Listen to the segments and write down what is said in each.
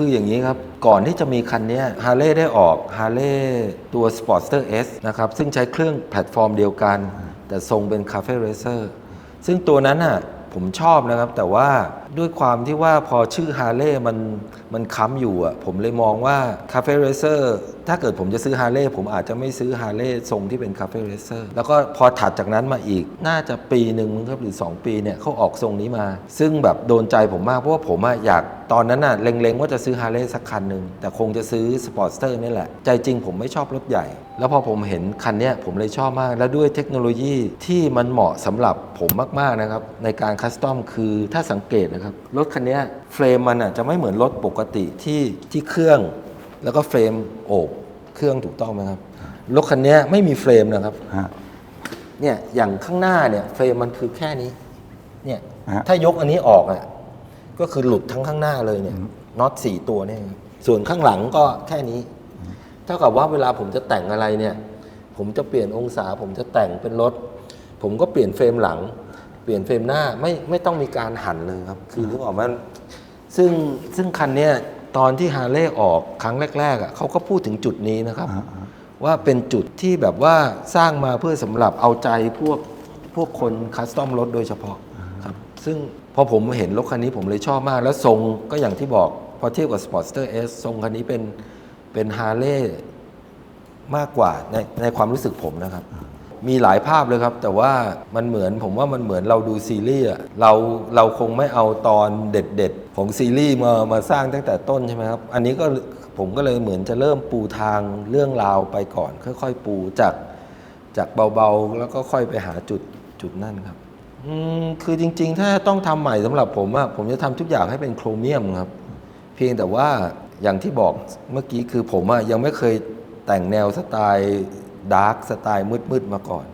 คืออย่างนี้ครับ ก่อนที่จะมีคันนี้ฮาร์เลย์ได้ออกฮาร์เลย์ตัว Sportster S นะครับ ซึ่งใช้เครื่องแพลตฟอร์มเดียวกัน แต่ทรงเป็นคาเฟ่เรเซอร์ซึ่งตัวนั้นน่ะผมชอบนะครับ แต่ว่า ด้วยความที่ว่าพอชื่อฮาร์เลย์มันมันค้ำอยู่อะผมเลยมองว่า Cafe Racer ถ้าเกิดผมจะซื้อฮาร์เลย์ผมอาจจะไม่ซื้อฮาร์เลย์ทรงที่เป็น Cafe Racer แล้วก็พอถัดจากนั้นมาอีก น่าจะปีหนึ่งมั้งครับหรือ 2 ปีเนี่ยเขาออกทรงนี้มา ซึ่งแบบโดนใจผมมาก เพราะว่าผมอะอยากตอนนั้นน่ะเล็งๆว่าจะซื้อฮาร์เลย์สักคันหนึ่งแต่คงจะซื้อสปอร์ตสเตอร์นี่แหละ ใจจริงผมไม่ชอบรถใหญ่ แล้วพอผมเห็นคันเนี้ยผมเลยชอบมาก แล้วด้วยเทคโนโลยีที่มันเหมาะสำหรับผมมากๆนะครับในการคัสตอมคือถ้าสังเกตนะครับรถคันเนี้ยเฟรมมันอะจะไม่เหมือนรถปกติที่ที่เครื่อง แล้วก็เฟรมโอบเครื่องถูกต้องไหมครับ รถคันเนี้ยไม่มีเฟรมนะครับฮะเนี่ยอย่างข้างหน้าเนี่ยเฟรมมันคือแค่นี้เนี่ยฮะถ้ายกอันนี้ออกอะก็คือหลุดทั้งข้างหน้าเลยเนี่ยน็อตสี่ตัวเนี่ยครับส่วนข้างหลังก็แค่นี้ เท่ากับว่าเวลาผมจะแต่งอะไรเนี่ย ผมจะเปลี่ยนองศา ผมจะแต่งเป็นรถ ผมก็เปลี่ยนเฟรมหลัง เปลี่ยนเฟรมหน้าไม่ไม่ต้องมีการหันเลยครับ คือนึกออกไหมันซึ่งซึ่งคันเนี้ยตอนที่ฮาร์เลย์ออกครั้งแรกๆอะเขาก็พูดถึงจุดนี้นะครับอ่าว่าเป็นจุดที่แบบว่าสร้างมาเพื่อสำหรับเอาใจพวกพวกคนคัสตอมรถโดยเฉพาะครับ ซึ่งพอผมเห็นรถคันนี้ผมเลยชอบมาก แล้วทรงก็อย่างที่บอกพอเทียบกับ Sportster S ทรงคันนี้เป็นเป็นฮาร์เลย์มากกว่าในในความรู้สึกผมนะครับ มีหลายภาพเลยครับ แต่ว่ามันเหมือนผมว่ามันเหมือนเราดูซีรีส์เราเราคงไม่เอาตอนเด็ดๆ ของซีรีส์มามาสร้างตั้งแต่ต้นใช่ไหมครับ อันนี้ก็ผมก็เลยเหมือนจะเริ่มปูทางเรื่องราวไปก่อน ค่อยๆ ปูจากจากเบาๆ แล้วก็ค่อยไปหาจุดจุดนั่นครับอืมคือจริงๆ ถ้าต้องทำใหม่สำหรับผมอะผมจะทำทุกอย่างให้เป็นโครเมียมครับ เพียงแต่ว่าอย่างที่บอกเมื่อกี้คือผมอะยังไม่เคยแต่งแนวสไตล์ ดาร์กสไตล์มืดๆมาก่อน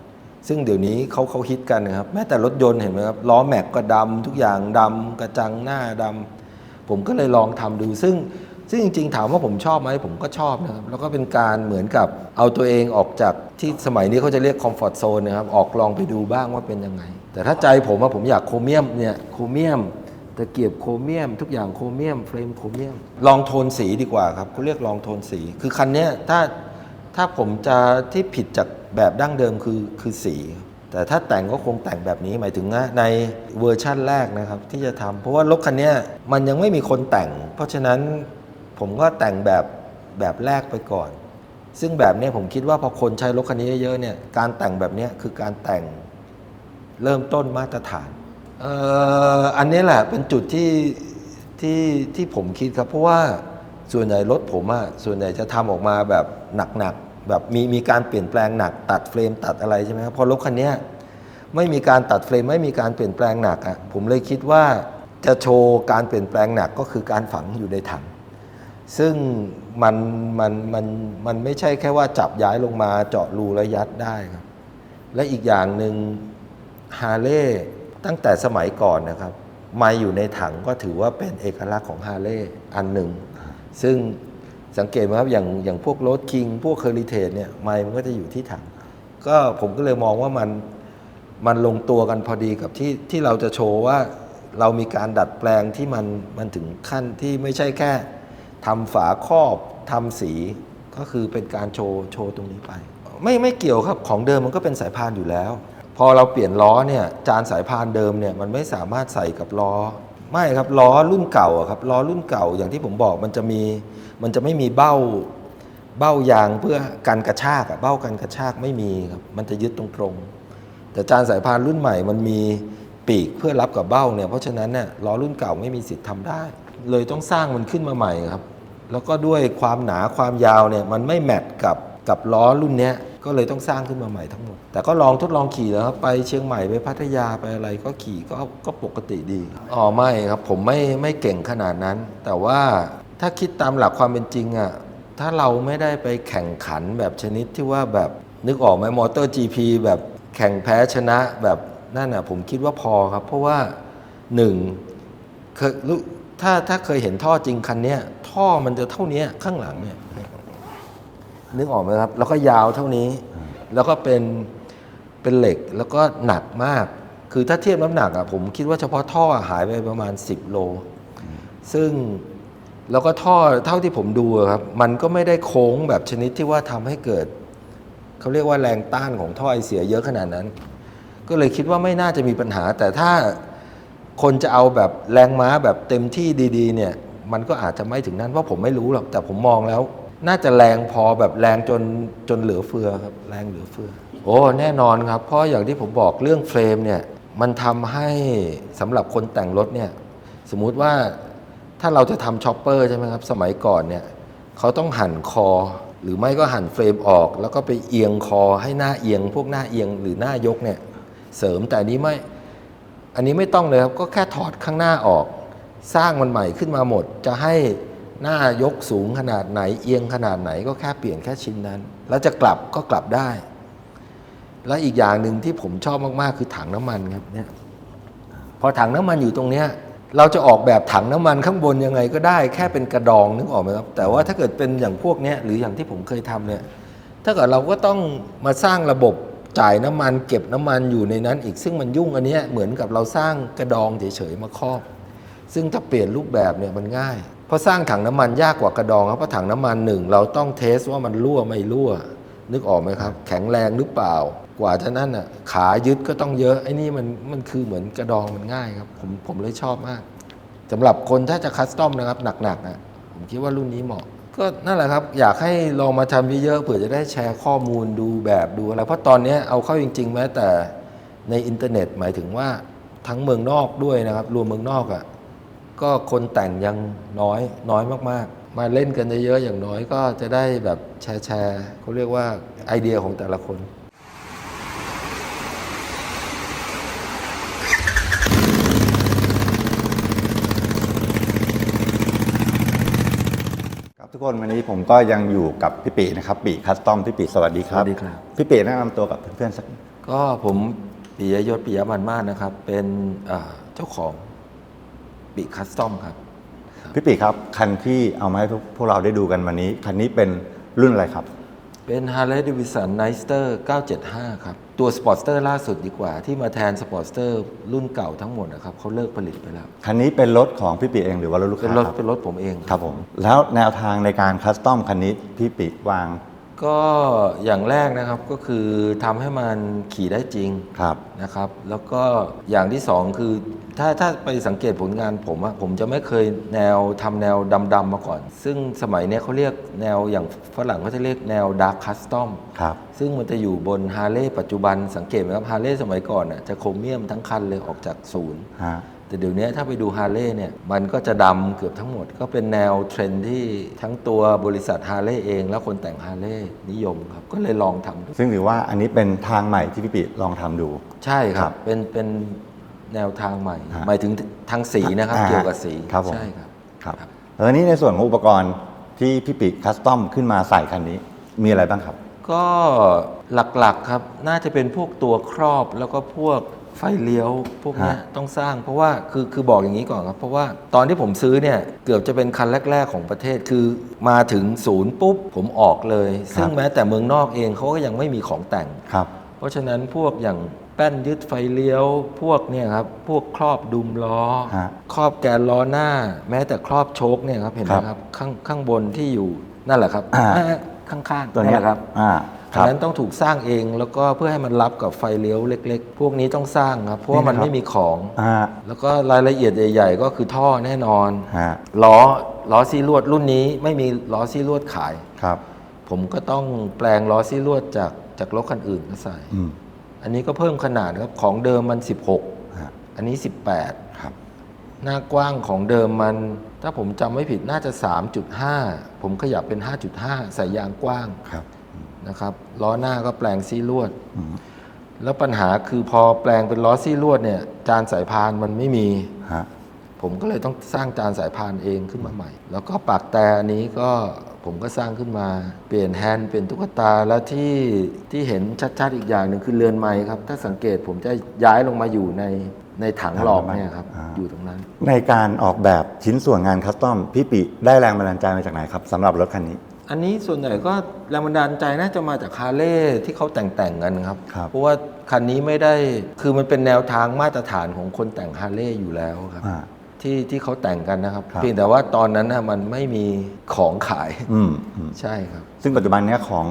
ซึ่งเดี๋ยวนี้เขาเขาฮิตกันนะครับ แม้แต่รถยนต์เห็นไหมครับล้อแม็กก็ดำทุกอย่างดำกระจังหน้าดำผมก็เลยลองทำดู ซึ่งซึ่งจริงๆ ถามว่าผมชอบไหมผมก็ชอบนะครับ แล้วก็เป็นการเหมือนกับเอาตัวเองออกจากที่สมัยนี้เขาจะเรียกคอมฟอร์ทโซนนะครับออกลองไปดูบ้างว่าเป็นยังไง แต่ถ้าใจผมว่าผมอยากโครเมียมเนี่ยโครเมียมตะเกียบโครเมียม ทุกอย่างโครเมียมเฟรมโครเมียม ลองโทนสีดีกว่าครับเขาเรียกลองโทนสี คือคันนี้ถ้า ถ้าผมจะที่ผิดจากแบบดั้งเดิมคือคือสี แต่ถ้าแต่งก็คงแต่งแบบนี้หมายถึงนะในเวอร์ชั่นแรกนะครับ ที่จะทำเพราะว่ารถคันนี้มันยังไม่มีคนแต่ง เพราะฉะนั้นผมก็แต่งแบบแบบแรกไปก่อน ซึ่งแบบนี้ผมคิดว่าพอคนใช้รถคันนี้เยอะๆเนี่ยการแต่งแบบนี้คือการแต่งเริ่มต้นมาตรฐานเอ่ออันนี้แหละเป็นจุดที่ที่ที่ผมคิดครับ เพราะว่าส่วนใหญ่รถผมอะส่วนใหญ่จะทำออกมาแบบหนักๆ แบบมีมีการเปลี่ยนแปลงหนักตัดเฟรมตัดอะไรใช่ไหมครับพอรถคันเนี้ยไม่มีการตัดเฟรมไม่มีการเปลี่ยนแปลงหนักอะผมเลยคิดว่าจะโชว์การเปลี่ยนแปลงหนักก็คือการฝังอยู่ในถัง ซึ่งมันมันมันมันไม่ใช่แค่ว่าจับย้ายลงมาเจาะรูแล้วยัดได้ครับ และอีกอย่างหนึ่งฮาร์เลย์ตั้งแต่สมัยก่อนนะครับไมาอยู่ในถังก็ถือว่าเป็นเอกลักษณ์ของฮาร์เลย์อันหนึ่งซึ่ง สังเกตไหมครับอย่างอย่างพวกโรดคิงพวกเคอริเทเนี่ยไมค์มันก็จะอยู่ที่ถัง ก็ผมก็เลยมองว่ามันมันลงตัวกันพอดีกับที่ที่เราจะโชว์ว่าเรามีการดัดแปลงที่มันมันถึงขั้นที่ไม่ใช่แค่ทำฝาครอบทำสีก็คือเป็นการโชว์โชว์ตรงนี้ไป ไม่ไม่เกี่ยวครับของเดิมมันก็เป็นสายพานอยู่แล้ว พอเราเปลี่ยนล้อเนี่ยจานสายพานเดิมเนี่ยมันไม่สามารถใส่กับล้อ ไม่ครับล้อรุ่นเก่าอะครับล้อรุ่นเก่าอย่างที่ผมบอกมันจะมีมันจะไม่มีเบ้าเบ้ายางเพื่อกันกระชากอะเบ้ากันกระชากไม่มีครับมันจะยึดตรงๆแต่จานสายพานรุ่นใหม่มันมีปีกเพื่อรับกับเบ้าเนี่ยเพราะฉะนั้นเนี่ยล้อรุ่นเก่าไม่มีสิทธิ์ทำได้ เลยต้องสร้างมันขึ้นมาใหม่ครับ แล้วก็ด้วยความหนาความยาวเนี่ยมันไม่แมทกับกับล้อรุ่นเนี้ย ก็เลยต้องสร้างขึ้นมาใหม่ทั้งหมด แต่ก็ลองทดลองขี่แล้วครับไปเชียงใหม่ไปพัทยาไปอะไรก็ขี่ก็ก็ปกติดีอ๋อไม่ครับผมไม่ไม่เก่งขนาดนั้น แต่ว่าถ้าคิดตามหลักความเป็นจริงอะ่ะถ้าเราไม่ได้ไปแข่งขันแบบชนิดที่ว่าแบบนึกออกไหมมอเตอร์ GP แบบแข่งแพ้ชนะแบบนั่นอะผมคิดว่าพอครับ เพราะว่าหนึ่งเคยถ้าถ้าเคยเห็นท่อจริงคันเนี้ยท่อมันจะเท่านี้ข้างหลังเนี่ย นึกออกไหมครับ แล้วก็ยาวเท่านี้ แล้วก็เป็นเป็นเหล็กแล้วก็หนักมาก คือถ้าเทียบน้ำหนักอะผมคิดว่าเฉพาะท่อหายไปประมาณ 10 โล ซึ่งแล้วก็ท่อเท่าที่ผมดูอะครับ มันก็ไม่ได้โค้งแบบชนิดที่ว่าทำให้เกิดเขาเรียกว่าแรงต้านของท่อไอเสียเยอะขนาดนั้น ก็เลยคิดว่าไม่น่าจะมีปัญหา แต่ถ้าคนจะเอาแบบแรงม้าแบบเต็มที่ดี ๆ เนี่ย มันก็อาจจะไม่ถึงนั้นเพราะผมไม่รู้หรอกแต่ผมมองแล้ว น่าจะแรงพอแบบแรงจนจนเหลือเฟือครับ แรงเหลือเฟือ โอ้แน่นอนครับ เพราะอย่างที่ผมบอกเรื่องเฟรมเนี่ยมันทำให้สำหรับคนแต่งรถเนี่ยสมมุติว่าถ้าเราจะทำช็อปเปอร์ใช่ไหมครับ สมัยก่อนเนี่ยเขาต้องหั่นคอ หรือไม่ก็หั่นเฟรมออก แล้วก็ไปเอียงคอให้หน้าเอียง พวกหน้าเอียงหรือหน้ายกเนี่ยเสริมแต่นนี้ไม่ อันนี้ไม่ต้องเลยครับ ก็แค่ถอดข้างหน้าออก สร้างมันใหม่ขึ้นมาหมด จะให้ หน้ายกสูงขนาดไหน เอียงขนาดไหนก็แค่เปลี่ยนแค่ชิ้นนั้น แล้วจะกลับก็กลับได้ และอีกอย่างหนึ่งที่ผมชอบมากๆ คือถังน้ำมันครับเนี่ยพอถังน้ำมันอยู่ตรงเนี้ยเราจะออกแบบถังน้ำมันข้างบนยังไงก็ได้แค่เป็นกระดองนึกออกไหมครับ แต่ว่าถ้าเกิดเป็นอย่างพวกเนี้ยหรืออย่างที่ผมเคยทำเนี่ยถ้าเกิดเราก็ต้องมาสร้างระบบจ่ายน้ำมันเก็บน้ำมันอยู่ในนั้น อีกซึ่งมันยุ่งอันนี้เหมือนกับเราสร้างกระดองเฉยๆมาครอบ ซึ่งถ้าเปลี่ยนรูปแบบเนี่ยมันง่าย ราะสร้างถังน้ำมันยากกว่ากระดองครับเพราะถังน้ำมันหนึ่งเราต้องเทสว่ามันรั่วไม่รั่ว นึกออกไหมครับ แข็งแรงหรือเปล่า กว่าจะนั่นอะขายึดก็ต้องเยอะไอ้นี่มันมันคือเหมือนกระดองมันง่ายครับผมผมเลยชอบมากสำหรับคนถ้าจะคัสตอมนะครับหนักๆอะผมคิดว่ารุ่นนี้เหมาะ ก็นั่นแหละครับ อยากให้ลองมาทำเยอะๆเผื่อจะได้แชร์ข้อมูลดูแบบดูอะไรเพราะตอนนี้เอาเข้าจริง ๆ แม้แต่ในอินเทอร์เน็ตหมายถึงว่าทั้งเมืองนอกด้วยนะครับ รวมเมืองนอกอะ ก็คนแต่งยังน้อยน้อยมากๆ มาเล่นกันเยอะๆอย่างน้อยก็จะได้แบบแชร์แชร์เขาเรียกว่าไอเดียของแต่ละคนครับทุกคนวันนี้ผมก็ยังอยู่กับพี่ปีนะครับปีคัสตอมพี่ปีสวัสดีครับสวัสดีครับ พี่ปีแนะนำตัวกับเพื่อนๆสักก็ผมปิยยศปิยมันมาศนะครับ เป็นอ่าเจ้าของ ปีคัสตอมครับ พี่ปีครับคันที่เอามาให้พวกพวกเราได้ดูกันวันนี้ คันนี้เป็นรุ่นอะไรครับ เป็น Harley Davidson Nightster 975 ครับ ตัว Sportster ล่าสุดดีกว่าที่มาแทน Sportster รุ่นเก่าทั้งหมดนะครับเขาเลิกผลิตไปแล้ว คันนี้เป็นรถของพี่ปีเองหรือว่ารถลูกเป็นค้ารถครับเป็นรถผมเองครับผม แล้วแนวทางในการคัสตอมคันนี้พี่ปีวางก็อย่างแรกนะครับก็คือทำให้มันขี่ได้จริง ครับ นะครับแล้วก็อย่างที่สองคือ ถ้าถ้าไปสังเกตผลงานผมอะผมจะไม่เคยแนวทำแนวดำๆมาก่อน ซึ่งสมัยเนี้ยเขาเรียกแนวอย่างฝรั่งเขาจะเรียกแนวดาร์คคัสตอมครับซึ่งมันจะอยู่บนฮาร์เลย์ปัจจุบันสังเกตไหมครับฮาร์เลย์สมัยก่อนอะจะโครเมียมทั้งคันเลยออกจากศูนย์ฮะแต่เดี๋ยวนี้ถ้าไปดูฮาร์เลย์เนี่ยมันก็จะดำเกือบทั้งหมด ก็เป็นแนวเทรนด์ที่ทั้งตัวบริษัทฮาร์เลย์เอง และคนแต่งฮาร์เลย์นิยมครับก็เลยลองทำดูซึ่งถือว่าอันนี้เป็นทางใหม่ที่พี่ปีลองทำดู ใช่คครัรับบเป็นเป็น แนวทางใหม่ ฮะหมายถึงทางสีนะครับ อ่าเกี่ยวกับสีครับผม ใช่ครับ ครับแล้วนี้ในส่วนของอุปกรณ์ที่พี่ปีคัสตอมขึ้นมาใส่คันนี้ มีอะไรบ้างครับ ก็หลักๆครับน่าจะเป็นพวกตัวครอบแล้วก็พวกไฟเลี้ยวพวกเนี้ยฮะ ต้องสร้างเพราะว่าคือคือบอกอย่างนี้ก่อนครับ เพราะว่าตอนที่ผมซื้อเนี่ยเกือบจะเป็นคันแรก ๆ ของประเทศคือมาถึงศูนย์ปุ๊บผมออกเลย ซึ่งแม้แต่เมืองนอกเองเขาก็ยังไม่มีของแต่ง ครับ เพราะฉะนั้นพวกอย่าง แป้นยึดไฟเลี้ยวพวกเนี่ยครับพวกครอบดุมล้อ ฮะ ครอบแกนล้อหน้า แม้แต่ครอบโชคเนี่ยครับเห็นไหมครับครับข้างข้างบนที่อยู่นั่นแหละครับอ่าเอ้ยข้างๆตัวนั่เนี้นยแหละครับ อ่าคอัรันบนั้นต้องถูกสร้างเองแล้วก็เพื่อให้มันรับกับไฟเลี้ยวเล็ก ๆ พวกนี้ต้องสร้างครับเพราะว่ามันนี่นะครับ ไม่มีของ อ่าแล้วก็รายละเอียดใหญ่ ๆ ก็คือท่อแน่นอนฮะล้อล้อซีลวดรุ่นนี้ไม่มีล้อซีลวดขาย ครับผมก็ต้องแปลงล้อซีลวดจากจากรถคันอื่นมาใส่ อืม อันนี้ก็เพิ่มขนาดครับของเดิมมันฮะ16 อันนี้ 18 ครับ หน้ากว้างของเดิมมัน ถ้าผมจำไม่ผิดน่าจะ 3.5 ผมขยับเป็น 5.5 ใส่ยางกว้างครับนะครับล้อหน้าก็แปลงซี่ลวดอืมแล้วปัญหาคือพอแปลงเป็นล้อซี่ลวดเนี่ยจานสายพานมันไม่มีฮะผมก็เลยต้องสร้างจานสายพานเองขึ้นมาใหม่ แล้วก็ปากแต่อันนี้ก็ ผมก็สร้างขึ้นมาเปลี่ยนแฮนด์เปลี่ยนตุ๊กตาแล้วที่ที่เห็นชัดๆอีกอย่างหนึ่งคือเรือนไม้ครับ ถ้าสังเกตผมจะย้ายลงมาอยู่ในในถังหลอกเนี่ยครับอยู่ตรงนั้น ในการออกแบบชิ้นส่วนงานคัสตอมพี่ปีได้แรงบันดาลใจมาจากไหนครับสำหรับรถคันนี้ อันนี้ส่วนใหญ่ก็แรงบันดาลใจน่าจะมาจากคาร์เล่ที่เขาแต่งแต่งๆกันครับครับเพราะว่าคันนี้ไม่ได้คือมันเป็นแนวทางมาตรฐานของคนแต่งฮาร์เลย์อยู่แล้วครับอ่า ที่ที่เขาแต่งกันนะครับ ครับ เพียงแต่ว่าตอนนั้นนะมันไม่มีของขายอืมอืมใช่ครับซึ่งปัจจุบันเนี้ยของ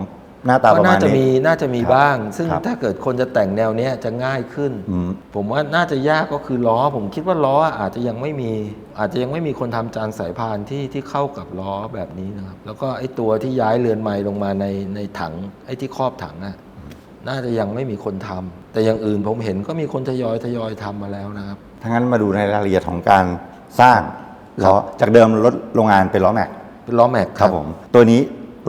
หน้าตาปก็ระมาน่าณจะมีนี้ น่าจะมีครับบ้าง ซึ่งครับ ถ้าเกิดคนจะแต่งแนวเนี้ยจะง่ายขึ้น อืม ผมว่าน่าจะยากก็คือล้อ ผมคิดว่าล้ออาจจะยังไม่มี อาจจะยังไม่มีคนทำจานสายพานที่ที่เข้ากับล้อแบบนี้นะครับ แล้วก็ไอ้ตัวที่ย้ายเรือนไม้ลงมาในในถังไอ้ที่ครอบถังน่ะน่าจะยังไม่มีคนทำแต่อย่างอื่นผมเห็นก็มีคนทยอยทยอยทำมาแล้วนะครับ ถ้างั้นมาดูในรายละเอียดของการสร้างล้อจากเดิมรถโรงงานเป็นล้อแม็กเป็นล้อแม็กครับผม ตัวนี้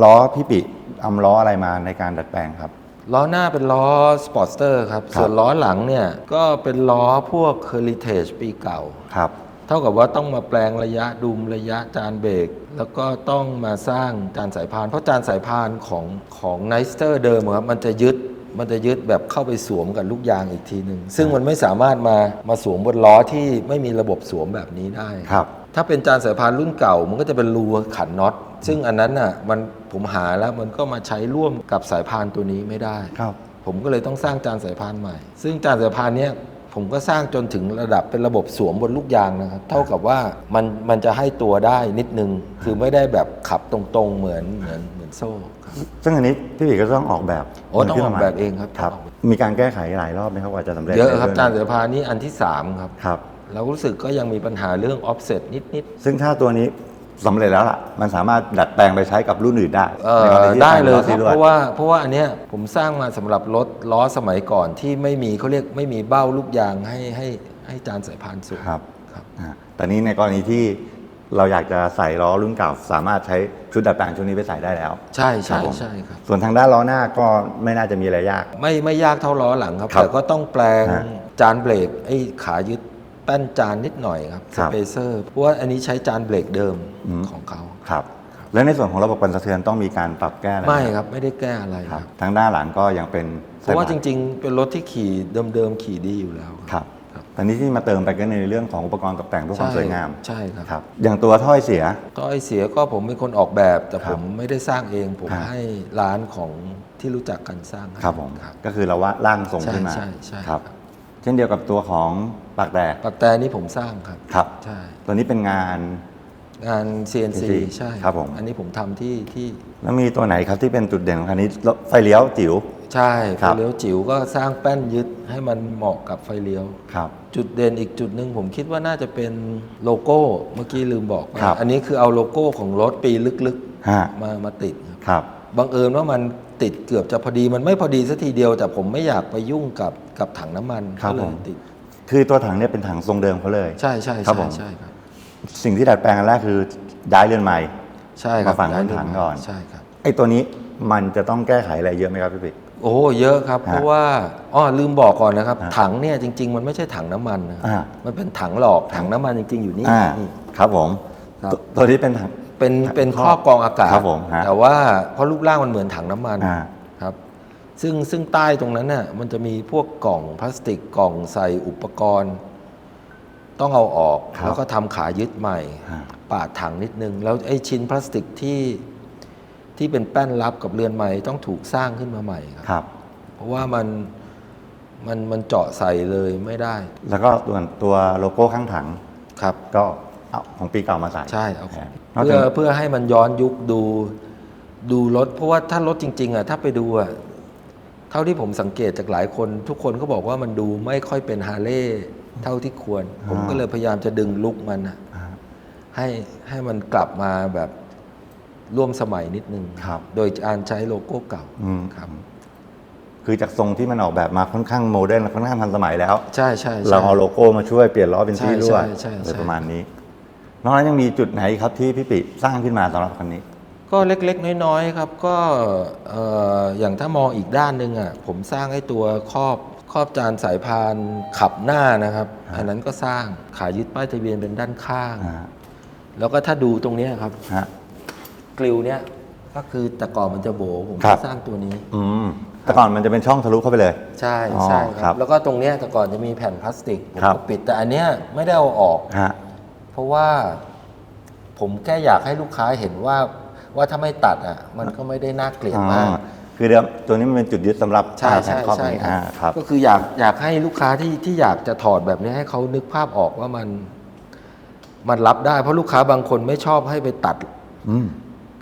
ล้อพี่ปิเอาล้ออะไรมาในการดัดแปลงครับ ล้อหน้าเป็นล้อสปอร์ตสเตอร์ครับครับส่วนล้อหลังเนี่ยก็เป็นล้อพวก Heritage ปีเก่าครับ เท่ากับว่าต้องมาแปลงระยะดุมระยะจานเบรกแล้วก็ต้องมาสร้างจานสายพาน เพราะจานสายพานของของไนสเตอร์เดิมอะครับมันจะยึด มันจะยึดแบบเข้าไปสวมกับลูกยางอีกทีหนึ่งซึ่งมันไม่สามารถมามาสวมบนล้อที่ไม่มีระบบสวมแบบนี้ได้ ครับ ถ้าเป็นจานสายพานรุ่นเก่ามันก็จะเป็นรูขันน็อต ซึ่งอันนั้นน่ะมันผมหาแล้วมันก็มาใช้ร่วมกับสายพานตัวนี้ไม่ได้ ครับ ผมก็เลยต้องสร้างจานสายพานใหม่ ซึ่งจานสายพานเนี้ยผมก็สร้างจนถึงระดับเป็นระบบสวมบนลูกยางนะครับ เท่ากับว่ามันมันจะให้ตัวได้นิดนึง คือไม่ได้แบบขับตรงๆเหมือนเหมือนเหมือน โซ่ครับ ซึ่งอันนี้พี่ปิก็ต้องออกแบบโอ้ต้องออกแบบเองครับ ครับ มีการแก้ไขหลายรอบไหมครับกว่าจะสำเร็จเยอะครับในจานเรื่องสายพานนี้อันที่ 3 ครับครับเรารู้สึกก็ยังมีปัญหาเรื่อง offset นิดซึ่งถ้าตัวนี้สำเร็จแล้วล่ะ มันสามารถดัดแปลงไปใช้กับรุ่นอื่นได้ๆเอ่อในกรณีที่ได้เลยใช้ครับล้อเพที่ราะว่าเพราะว่าอันเนี้ยผมสร้างมาสำหรับรถล้อสมัยก่อนที่ไม่มีเขาเรียกไม่มีเบ้าลูกยางให้ให้ให้จานสายพานสูงครับครับอ่าแต่นี้ในกรณีที่ เราอยากจะใส่ล้อรุ่นเก่า สามารถใช้ชุดดัดแปลงชุดนี้ไปใส่ได้แล้ว ใช่ใช่ครับผมใช่ครับ ส่วนทางด้านล้อหน้าก็ไม่น่าจะมีอะไรยาก ไม่ไม่ยากเท่าล้อหลังครับ ครับแต่ก็ต้องแปลงฮะจานเบรกไอ้ขายึดแป้นจานนิดหน่อยครับคสรับเปเซอร์เพราะว่าอันนี้ใช้จานเบรกเดิมอืม ของเขา ครับ แล้วในส่วนของระบบกันสะเทือนต้องมีการปรับแก้อะไรหไม่ครับไม่ได้แก้อะไรคครัรับบทางด้านหลังก็ยังเป็นเพราะว่าจริงๆ เป็นรถที่ขี่เดิมๆ ขี่ดีอยู่แล้วครับ ครับ ตอนนี้ที่มาเติมไปก็ในเรื่องของอุปกรณ์ตกแต่งเพื่อความสวยงามใช่ครับครับ อย่างตัวถ้อยเสียก็ไอเสียก็ผมเป็นคนออกแบบ แต่ครัผบมไม่ได้สร้างเอง ผมครับให้ร้านของที่รู้จักกันสร้างให้ครับผมครับก็คือเราว่าร่างทรงใช่ขึ้นมาใช่ใช่ครับครับ เช่นเดียวกับตัวของปากแดกปักแต่นี่ผมสร้างครับครับใช่ตัวนี้เป็นงานงาน CNC CNC ใช่ครับผมอันนี้ผมทำที่ที่แล้วมีตัวไหนครับที่เป็นจุดเด่นของคันนี้รถไฟเลี้ยวจิ๋วใช่ไฟครับเลี้ยวจิ๋วก็สร้างแป้นยึดให้มันเหมาะกับไฟเลี้ยวครับ จุดเด่นอีกจุดหนึ่งผมคิดว่าน่าจะเป็นโลโก้เมื่อกี้ลืมบอกไปครับ อันนี้คือเอาโลโก้ของรถปีลึกฮะๆมามาติดครับครับบังเอิญว่ามันติดเกือบจะพอดีมันไม่พอดีสัทีเดียว แต่ผมไม่อยากไปยุ่งกับกับถังน้ำมันครับก็เลผยมติด คือตัวถังเนี่ยเป็นถังทรงเดิมเขาเลย ใช่ใช่ครับใช่ผมใช่ครับ สิ่งที่ดัดแปลงอันแรกคือย้ายเรือนไม้ใช่ครับมาฝั่งย้ยถังก่อนใช่ครับไอ้ตัวนี้มันจะต้องแก้ไขอะไรเยอะไหมครับพี่ปิ๊ก โอ้เยอะครับฮะเพราะว่าอ๋อลืมบอกก่อนนะครับฮะถังเนี่ยจริง ๆ มันไม่ใช่ถังน้ำมันนะอ่ามันเป็นถังหลอกถังน้ำมันจริง ๆ อยู่นี่อ่านี่ครับผมครับตัวตัวนี้เป็นถังเป็นเป็นครอบกรองอากาศครับผมฮะแต่ว่าเพราะรูปร่างมันเหมือนถังน้ำมันอ่าครับซึ่งซึ่งใต้ตรงนั้นน่ะมันจะมีพวกกล่องพลาสติกกล่องใส่อุปกรณ์ ต้องเอาออกครับแล้วก็ทำขายึดใหม่ฮะปาดถังนิดนึง แล้วไอ้ชิ้นพลาสติกที่ ที่เป็นแป้นรับกับเรือนใหม่ต้องถูกสร้างขึ้นมาใหม่ครับ ครับ เพราะว่ามันมันมันเจาะใส่เลยไม่ได้แล้วก็ตัวตัวโลโก้ข้างถังครับ ก็เอาของปีเก่ามาใส่ใช่เอาของนอกเพื่จาอกเพื่อให้มันย้อนยุคดูดูรถ เพราะว่าถ้ารถจริง ๆอะถ้าไปดูอะเท่าที่ผมสังเกตจากหลายคน ทุกคนก็บอกว่ามันดูไม่ค่อยเป็นฮาร์เลย์เท่าที่ควร ผมก็เลยพยายามจะดึงลุกมันอะ อ่า ให้ให้มันกลับมาแบบ ร่วมสมัยนิดนึงครับ โดยการใช้โลโก้เก่าอืม ครับ คือจากทรงที่มันออกแบบมาค่อนข้างโมเดิร์นและค่อนข้างทันสมัยแล้ว ใช่ใช่ใช่ เราเอาโลโก้มาช่วยเปลี่ยนล้อเป็นที่ใช่รั่วใช่ใช่อะไรใช่ประมาณนี้ นอกนั้นยังมีจุดไหนครับที่พี่ปิสร้างขึ้นมาสำหรับคันนี้ ก็เล็กๆ น้อยๆครับก็เอ่ออย่างถ้ามองอีกด้านหนึ่งอะผมสร้างให้ตัวครอบครอบจานสายพานขับหน้านะครับฮะอันนั้นก็สร้างขายึดป้ายทะเบียนเป็นด้านข้างอ่าแล้วก็ถ้าดูตรงเนี้ยครับ ฮะ กลิวเนี้ยก็คือแต่ก่อนมันจะโบผมครัก็บ สร้างตัวนี้ อืมแต่ก่อนมันจะเป็นช่องทะลุเข้าไปเลย ใช่อ๋อใช่คครัรับบแล้วก็ตรงเนี้ยแต่ก่อนจะมีแผ่นพลาสติกผมครับก็ปิดแต่อันเนี้ยไม่ได้เอาออก ฮะ เพราะว่าผมแค่อยากให้ลูกค้าเห็นว่าว่าถ้าไม่ตัดอะมันก็ไม่ได้น่าเกลียดมาก อ๋อคือเดิมตัวนี้มันเป็นจุดยึดสำหรับใช่อ่าใช่แผ่นครอบใช่นี้ครัอ่าบครับ ก็คืออยากอยากให้ลูกค้าที่ที่อยากจะถอดแบบนี้ให้เขานึกภาพออกว่ามัน มันรับได้ เพราะลูกค้าบางคนไม่ชอบให้ไปตัด อืม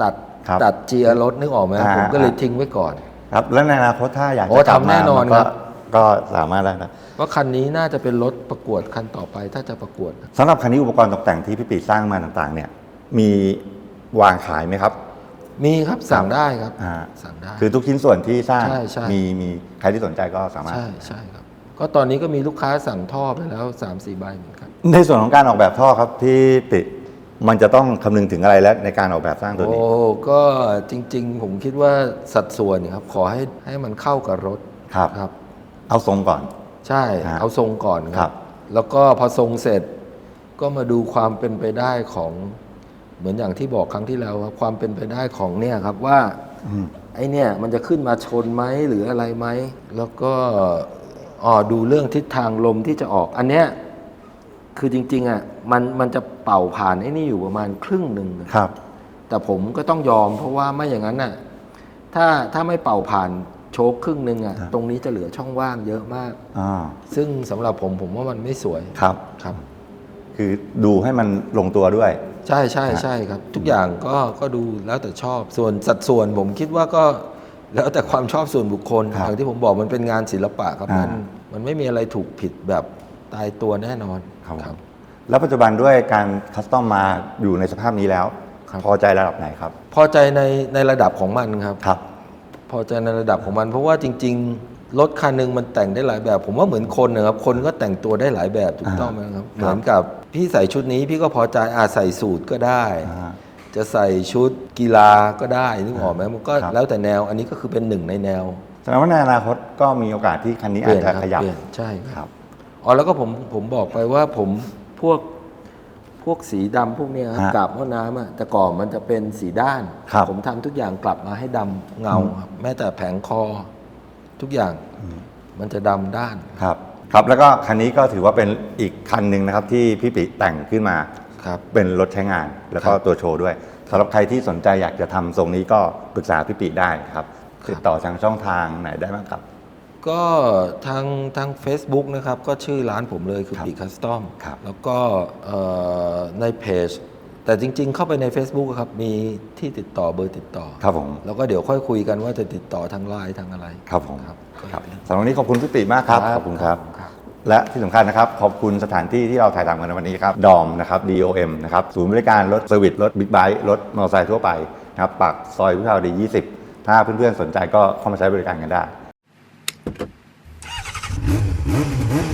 ตัดครับตัดเจียร์รถนึกออกไหมครับอ่าผมก็เลยทิ้งไว้ก่อน ครับแล้วในอนาคตถ้าอยากโอ้จะกลับทำแน่มานอนมัก็ครับ ก็สามารถได้นะว่าคันนี้น่าจะเป็นรถประกวดคันต่อไปถ้าจะประกวด สำหรับคันนี้อุปกรณ์ตกแต่งที่พี่ปีสร้างมาต่างๆ เนี่ย มีวางขายไหมครับ มีครับสั่งได้ครับอ่า สั่งได้ คือทุกชิ้นส่วนที่สร้างใช่ใช่ มีมีใครที่สนใจก็สามารถ ใช่ใช่ครับ ก็ตอนนี้ก็มีลูกค้าสั่งท่อไปแล้ว3ามสี่ใบเหมือนกัน ในส่วนของการออกแบบท่อครับพี่ปิ มันจะต้องคำนึงถึงอะไรและในการออกแบบสร้างตัวโอ้นี้ก็จริง ๆ ผมคิดว่าสัดส่วนครับขอให้ให้มันเข้ากับรถครับ ครับ เอาทรงก่อน ใช่ฮะเอาทรงก่อนคครัรับ บ แล้วก็พอทรงเสร็จก็มาดูความเป็นไปได้ของเหมือนอย่างที่บอกครั้งที่แล้วครับความเป็นไปได้ของเนี่ยครับว่า อืม ไอเนี่ยมันจะขึ้นมาชนไหมหรืออะไรไหม แล้วก็อ๋อดูเรื่องทิศทางลมที่จะออก อันเนี้ย คือจริง ๆอะมันมันจะเป่าผ่านไอ้นี่อยู่ประมาณครึ่งหนึ่งนะครับ แต่ผมก็ต้องยอมเพราะว่าไม่อย่างนั้นน่ะถ้าถ้าไม่เป่าผ่านโชคครึ่งหนึ่งอะครับตรงนี้จะเหลือช่องว่างเยอะมากอ่าซึ่งสำหรับผมผมว่ามันไม่สวยครับครับ คือดูให้มันลงตัวด้วย ใช่ใช่ใช่ครับ ทุกอย่างก็ก็ดูแล้วแต่ชอบส่วนสัดส่วนผมคิดว่าก็แล้วแต่ความชอบส่วนบุคคลครับอย่างที่ผมบอกมันเป็นงานศิลปะครับอ่ามัมันมันไม่มีอะไรถูกผิดแบบตายตัวแน่นอน ครับผมแล้วปัจจุบันด้วยการคัสตอมมาอยู่ในสภาพนี้แล้วครับพอใจระดับไหนครับ พอใจในในระดับของมันครับครับ พอใจในระดับของมัน เพราะว่าจริง ๆ รถคันหนึ่งมันแต่งได้หลายแบบ ผมว่าเหมือนคนนะครับ คนก็แต่งตัวได้หลายแบบถูกต้องไหมครับ เหมือนกับพี่ใส่ชุดนี้พี่ก็พอใจอาใส่สูทก็ได้อ่าจะใส่ชุดกีฬาก็ได้นึกออกไหมมันก็ครับแล้วแต่แนว อันนี้ก็คือเป็นหนึ่งในแนวแสดงว่าในอนาคตก็มีโอกาสที่คันนี้อาจจะขยับเปลี่ยนใช่คครัรับบ อ๋อแล้วก็ผมผมบอกไปว่าผมพวกพวกสีดำพวกเนี้ยครับฮะกาบหม้อน้ำอะแต่ก่อนมันจะเป็นสีด้าน ครับผมทำทุกอย่างกลับมาให้ดำเงาครับ แม้แต่แผงคอ ทุกอย่างมันจะดำด้าน ครับครับแล้วก็คันนี้ก็ถือว่าเป็นอีกคันหนึ่งนะครับที่พี่ปิแต่งขึ้นมาครับเป็นรถใช้งานแล้วก็ครับตัวโชว์ด้วยสำหรับใครที่สนใจอยากจะทำทรงนี้ก็ปรึกษาพี่ปิได้ครับติดต่อทางช่องทางไหนได้บ้างครับ ก็ทางทาง Facebook นะครับ ก็ชื่อร้านผมเลยคือครับปีคัสตอมครับแล้วก็เอ่อในเพจ แต่จริง ๆ เข้าไปใน Facebook อะครับ มีที่ติดต่อเบอร์ติดต่อ ครับผม แล้วก็เดี๋ยวค่อยคุยกันว่าจะติดต่อทางไลน์ทางอะไร ครับผมครับครับสำหรับวันนี้ขอบคุณพี่ปิมากครับ ขอบคุณครับ และที่สำคัญนะครับ ขอบคุณสถานที่ที่เราถ่ายทำกันในวันนี้ครับ ดอมนะครับ DOM นะครับ ศูนย์บริการรถเซอร์วิสรถบิ๊กไบค์รถมอเตอร์ไซค์ทั่วไปนะครับ ปากซอยวิภาวดี 20 ถ้าเพื่อนๆสนใจก็เข้ามาใช้บริการกันได้ Mm-hmm.